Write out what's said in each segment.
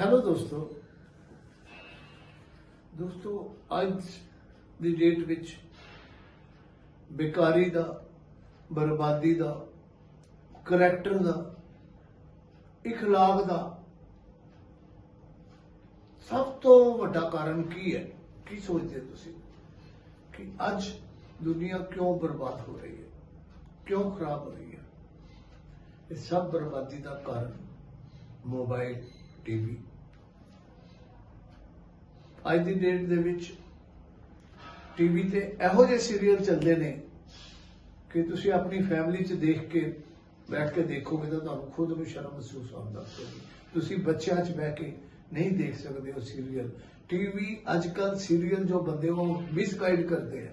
Hello ਦੋਸਤੋ। ਦੋਸਤੋ, ਅੱਜ ਦੀ ਡੇਟ ਵਿੱਚ ਬੇਕਾਰੀ ਦਾ, ਬਰਬਾਦੀ ਦਾ ਕਰੈਕਟਰ ਦਾ ਇਖਲਾਕ ਦਾ ਸਭ ਤੋਂ ਵੱਡਾ ਕਾਰਨ ਕੀ ਹੈ? ਕੀ ਸੋਚਦੇ ਤੁਸੀਂ? ਕਿ ਅੱਜ ਦੁਨੀਆ ਕਿਉਂ ਬਰਬਾਦ ਹੋ ਰਹੀ ਹੈ? ਕਿਉਂ ਖਰਾਬ ਹੋ ਰਹੀ ਹੈ? ਇਹ ਸਭ ਬਰਬਾਦੀ ਦਾ ਕਾਰਨ ਮੋਬਾਈਲ ਟੀਵੀ। ਅੱਜ ਦੀ ਡੇਟ ਦੇ ਵਿੱਚ ਟੀਵੀ ਤੇ ਇਹੋ ਜਿਹੇ ਸੀਰੀਅਲ ਚੱਲਦੇ ਨੇ ਕਿ ਤੁਸੀਂ ਆਪਣੀ ਫੈਮਿਲੀ 'ਚ ਦੇਖ ਕੇ ਬੈਠ ਕੇ ਦੇਖੋਗੇ ਤਾਂ ਤੁਹਾਨੂੰ ਖੁਦ ਨੂੰ ਸ਼ਰਮ ਮਹਿਸੂਸ ਹੋਣ ਤੁਸੀਂ ਬੱਚਿਆਂ 'ਚ ਬਹਿ ਕੇ ਨਹੀਂ ਦੇਖ ਸਕਦੇ ਉਹ ਸੀਰੀਅਲ ਟੀਵੀ ਅੱਜਕੱਲ ਸੀਰੀਅਲ ਜੋ ਬੰਦੇ ਉਹ ਮਿਸਗਾਈਡ ਕਰਦੇ ਆ।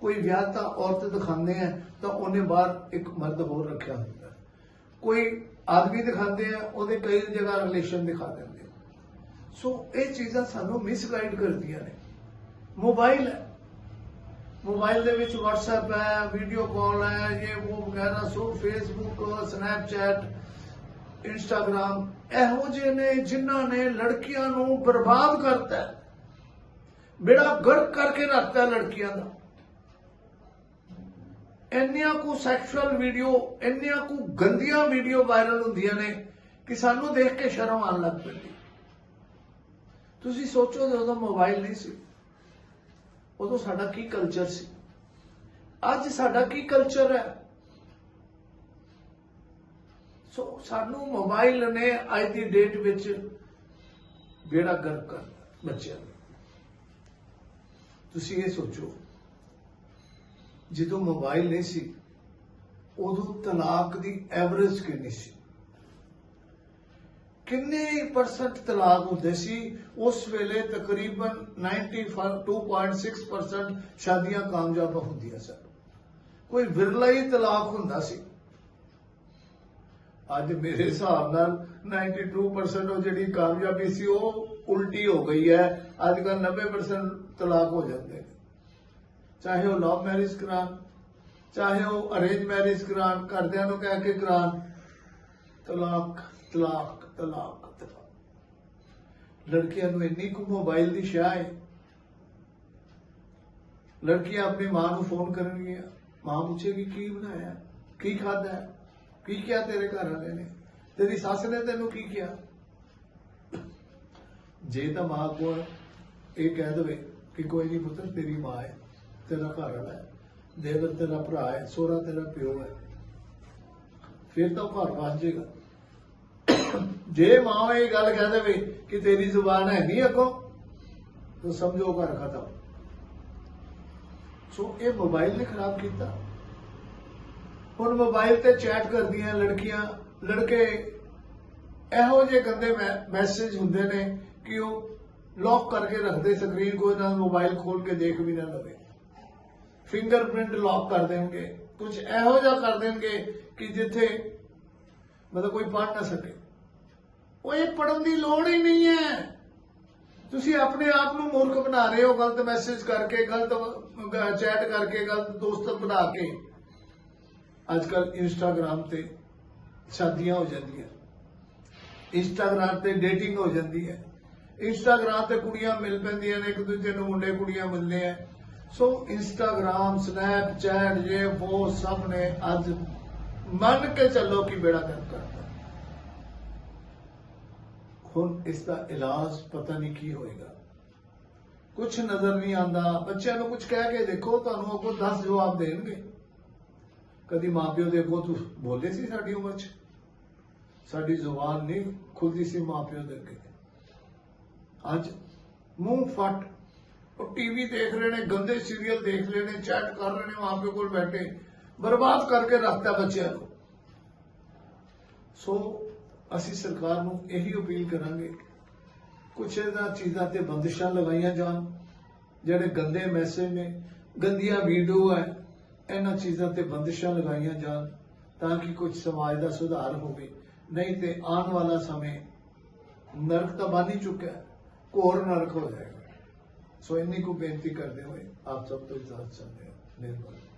ਕੋਈ ਵਿਆਹ ਤਾਂ ਔਰਤ ਦਿਖਾਉਂਦੇ ਆ ਤਾਂ ਉਹਨੇ ਬਾਹਰ ਇੱਕ ਮਰਦ ਹੋਰ ਰੱਖਿਆ ਹੁੰਦਾ। ਕੋਈ ਆਦਮੀ ਦਿਖਾਉਂਦੇ ਆ, ਉਹਦੇ ਕਈ ਜਗ੍ਹਾ ਰਿਲੇਸ਼ਨ ਦਿਖਾ ਦਿੰਦੇ ਸੋ ਇਹ ਚੀਜ਼ਾਂ ਸਾਨੂੰ ਮਿਸਗਾਈਡ ਕਰਦੀਆਂ ਨੇ। ਮੋਬਾਈਲ ਹੈ। ਮੋਬਾਈਲ ਦੇ ਵਿੱਚ WhatsApp ਹੈ ਵੀਡੀਓ ਕਾਲ ਹੈ, ਇਹ ਉਹ ਵਗੈਰਾ, ਸੋ ਫੇਸਬੁੱਕ ਸਨੈਪਚੈਟ ਇੰਸਟਾਗ੍ਰam ਇਹੋ ਜਿਹੇ ਨੇ ਜਿਨ੍ਹਾਂ ਨੇ ਲੜਕੀਆਂ ਨੂੰ ਬਰਬਾਦ ਕਰਤਾ ਹੈ। ਬੇੜਾ ਗਰਕ ਕਰਕੇ ਰੱਖਤਾ ਹੈ ਲੜਕੀਆਂ ਦਾ। ਇੰਨੀਆਂ ਕੁ ਸੈਕਸ਼ੂਅਲ ਵੀਡੀਓ ਇੰਨੀਆਂ ਕੁ ਗੰਦੀਆਂ ਵੀਡੀਓ ਵਾਇਰਲ ਹੁੰਦੀਆਂ ਨੇ ਕਿ ਸਾਨੂੰ ਦੇਖ ਕੇ ਸ਼ਰਮ ਆਉਣ ਲੱਗ ਪੈਂਦੀ। ਤੁਸੀਂ ਸੋਚੋ ਜਦੋਂ ਮੋਬਾਈਲ ਨਹੀਂ ਸੀ, ਉਦੋਂ ਸਾਡਾ ਕੀ ਕਲਚਰ ਸੀ? ਅੱਜ ਸਾਡਾ ਕੀ ਕਲਚਰ ਹੈ? ਸੋ ਸਾਨੂੰ ਮੋਬਾਈਲ ਨੇ ਅੱਜ ਦੀ ਡੇਟ ਵਿੱਚ ਬੇੜਾ ਗਰਕ ਕਰ ਬੱਚਿਆਂ ਦਾ ਤੁਸੀਂ ਇਹ ਸੋਚੋ। ਜਦੋਂ ਮੋਬਾਈਲ ਨਹੀਂ ਸੀ, ਉਦੋਂ ਤਲਾਕ ਦੀ ਐਵਰੇਜ ਕਿੰਨੀ ਸੀ? ਕਿੰਨੇ ਪਰਸੈਂਟ ਤਲਾਕ ਹੁੰਦੇ ਸੀ? ਉਸ ਵੇਲੇ ਤਕਰੀਬਨ 92.6% ਸ਼ਾਦੀਆਂ ਕਾਮਯਾਬ ਹੁੰਦੀਆਂ ਸਨ। ਕੋਈ ਵਿਰਲਾ ਹੀ ਤਲਾਕ ਹੁੰਦਾ ਸੀ। ਅੱਜ ਮੇਰੇ ਹਿਸਾਬ ਨਾਲ 92% ਉਹ ਜਿਹੜੀ ਕਾਮਯਾਬੀ ਸੀ, ਉਹ ਉਲਟੀ ਹੋ ਗਈ ਹੈ। ਅੱਜ ਕੱਲ 90% ਤਲਾਕ ਹੋ ਜਾਂਦੇ ਨੇ। ਚਾਹੇ ਉਹ ਲਵ ਮੈਰਿਜ ਕਰਾਉਣ, ਚਾਹੇ ਉਹ ਅਰੇਂਜ ਮੈਰਿਜ ਕਰਾਉਣ, ਘਰਦਿਆਂ ਨੂੰ ਕਹਿ ਕੇ ਕਰਾਉਣ, ਤਲਾਕ ਤਲਾਕ ਤਲਾਕ ਤਲਾਕ। ਲੜਕੀਆਂ ਨੂੰ ਇੰਨੀ ਕੁ ਮੋਬਾਈਲ ਦੀ ਸ਼ਾਹ ਹੈ ਲੜਕੀਆਂ ਆਪਣੀ ਮਾਂ ਨੂੰ ਫੋਨ ਕਰਨਗੀਆਂ। ਮਾਂ ਪੁੱਛੇਗੀ, ਕੀ ਬਣਾਇਆ? ਕੀ ਖਾਦਾ ਕੀ ਕਿਹਾ ਤੇਰੇ ਘਰ ਵਾਲੇ ਨੇ? ਤੇਰੀ ਸੱਸ ਨੇ ਤੈਨੂੰ ਕੀ ਕਿਹਾ? ਜੇ ਤਾਂ ਮਾਂ ਕੋਲ ਇਹ ਕਹਿ ਦਵੇ ਕਿ ਕੋਈ ਨਹੀਂ ਪੁੱਤਰ, ਤੇਰੀ ਮਾਂ ਹੈ ਤੇਰਾ ਘਰ ਹੈ ਦੇਵਰ ਤੇਰਾ ਭਰਾ ਹੈ, ਸੋਹਰਾ ਤੇਰਾ ਪਿਓ ਹੈ। ਫਿਰ ਤਾਂ ਉਹ ਘਰ ਵਸ ਜਾਏਗਾ ਜੇ ਮਾਂ ਇਹ ਗੱਲ ਕਹਿ ਦੇਵੇ ਕਿ ਤੇਰੀ ਜ਼ੁਬਾਨ ਹੈ ਨਹੀਂ ਅੱਗੋਂ, ਤਾਂ ਸਮਝੋ ਘਰ ਖਤਮ। ਸੋ ਇਹ ਮੋਬਾਈਲ ਨੇ ਖਰਾਬ ਕੀਤਾ। ਹੁਣ ਮੋਬਾਈਲ ਤੇ ਚੈਟ ਕਰਦੀਆਂ ਲੜਕੀਆਂ, ਲੜਕੇ ਇਹੋ ਜਿਹੇ ਗੰਦੇ ਮੈਸੇਜ ਹੁੰਦੇ ਨੇ ਕਿ ਉਹ ਲੌਕ ਕਰਕੇ ਰੱਖਦੇ ਸਕਰੀਨ ਕੋਈ ਨਾ ਮੋਬਾਈਲ ਖੋਲ ਕੇ ਦੇਖ ਵੀ ਨਾ ਲਵੇ। ਫਿੰਗਰਪ੍ਰਿੰਟ ਲੌਕ ਕਰ ਦੇਣਗੇ। ਕੁਝ ਇਹੋ ਜਿਹਾ ਕਰ ਦੇਣਗੇ ਕਿ ਜਿੱਥੇ ਮਤਲਬ ਕੋਈ ਪੜ ਨਾ ਸਕੇ। ਉਹ ਇਹ ਪੜਨ ਦੀ ਲੋੜ ਹੀ ਨਹੀਂ ਹੈ। ਤੁਸੀਂ ਆਪਣੇ ਆਪ ਨੂੰ ਮੂਰਖ ਬਣਾ ਰਹੇ ਹੋ, ਗਲਤ ਮੈਸੇਜ ਕਰਕੇ, ਗਲਤ ਚੈਟ ਕਰਕੇ, ਗਲਤ ਦੋਸਤ ਬਣਾ ਕੇ। ਅੱਜ ਕੱਲ ਇੰਸਟਾਗ੍ਰam ਤੇ ਸ਼ਾਦੀਆਂ ਹੋ ਜਾਂਦੀਆਂ। ਇੰਸਟਾਗ੍ਰam ਤੇ ਡੇਟਿੰਗ ਹੋ ਜਾਂਦੀ ਹੈ। ਇੰਸਟਾਗ੍ਰam ਤੇ ਕੁੜੀਆਂ ਮਿਲ ਪੈਂਦੀਆਂ ਨੇ, ਇੱਕ ਦੂਜੇ ਨੂੰ ਮੁੰਡੇ ਕੁੜੀਆਂ ਮਿਲਦੇ ਆ। ਸੋ ਇੰਸਟਾਗ੍ਰam ਸਨੈਪਚੈਟ ਇਹ ਉਹ ਸਭ ਨੇ ਅੱਜ ਮੰਨ ਕੇ ਚੱਲੋ ਕਿ ਬੇੜਾ ਕਰ ਕਰਤਾ। ਹੁਣ ਇਸ ਦਾ ਇਲਾਜ ਪਤਾ ਨਹੀਂ ਕੀ ਹੋਏਗਾ। ਕੁਝ ਨਜ਼ਰ ਨਹੀਂ ਆਂਦਾ ਬੱਚਿਆਂ ਨੂੰ ਕੁਝ ਕਹਿ ਕੇ ਦੇਖੋ, ਤੁਹਾਨੂੰ ਅੱਗੋਂ 10 ਜਵਾਬ ਦੇਣਗੇ। ਕਦੀ ਮਾਪਿਓ ਦੇ ਅੱਗੋਂ ਤੂੰ ਬੋਲੇ ਸੀ ਸਾਡੀ ਉਮਰ 'ਚ? ਸਾਡੀ ਜ਼ੁਬਾਨ ਨਹੀਂ ਖੁੱਲਦੀ ਸੀ ਮਾਪਿਓ ਦੇ ਅੱਗੇ। ਅੱਜ ਮੂੰਹ ਫਟ ਉਹ ਟੀਵੀ ਦੇਖ ਰਹੇ ਨੇ, ਗੰਦੇ ਸੀਰੀਅਲ ਦੇਖ ਰਹੇ ਨੇ ਚੈਟ ਕਰ ਰਹੇ ਨੇ ਮਾਪਿਓ ਕੋਲ ਬੈਠੇ, ਬਰਬਾਦ ਕਰਕੇ ਰੱਖਤਾ ਬੱਚਿਆਂ ਨੂੰ। ਸੋ ਅਸੀਂ ਸਰਕਾਰ ਨੂੰ ਇਹੀ ਅਪੀਲ ਕਰਾਂਗੇ, ਕੁਛ ਇਹਨਾਂ ਚੀਜ਼ਾਂ ਤੇ ਬੰਦਿਸ਼ਾਂ ਲਗਾਈਆਂ ਜਾਣ, ਜਿਹੜੇ ਗੰਦੇ ਮੈਸੇਜ ਨੇ, ਗੰਦੀਆਂ ਵੀਡੀਓ ਹੈ, ਇਹਨਾਂ ਚੀਜ਼ਾਂ ਤੇ ਬੰਦਿਸ਼ਾਂ ਲਗਾਈਆਂ ਜਾਣ, ਤਾਂ ਕਿ ਕੁਝ ਸਮਾਜ ਦਾ ਸੁਧਾਰ ਹੋਵੇ। ਨਹੀਂ ਤੇ ਆਉਣ ਵਾਲਾ ਸਮੇਂ ਨਰਕ ਤਾਂ ਬਣ ਹੀ ਚੁੱਕਾ ਹੈ ਘੋਰ ਨਰਕ ਹੋ ਜਾਏਗਾ। ਸੋ ਇੰਨੀ ਕੁ ਬੇਨਤੀ ਕਰਦੇ ਹੋਏ ਆਪ ਸਭ ਤੋਂ ਇਜਾਜ਼ਤ ਚਾਹੁੰਦੇ ਹਾਂ। ਮਿਹਰਬਾਨੀ।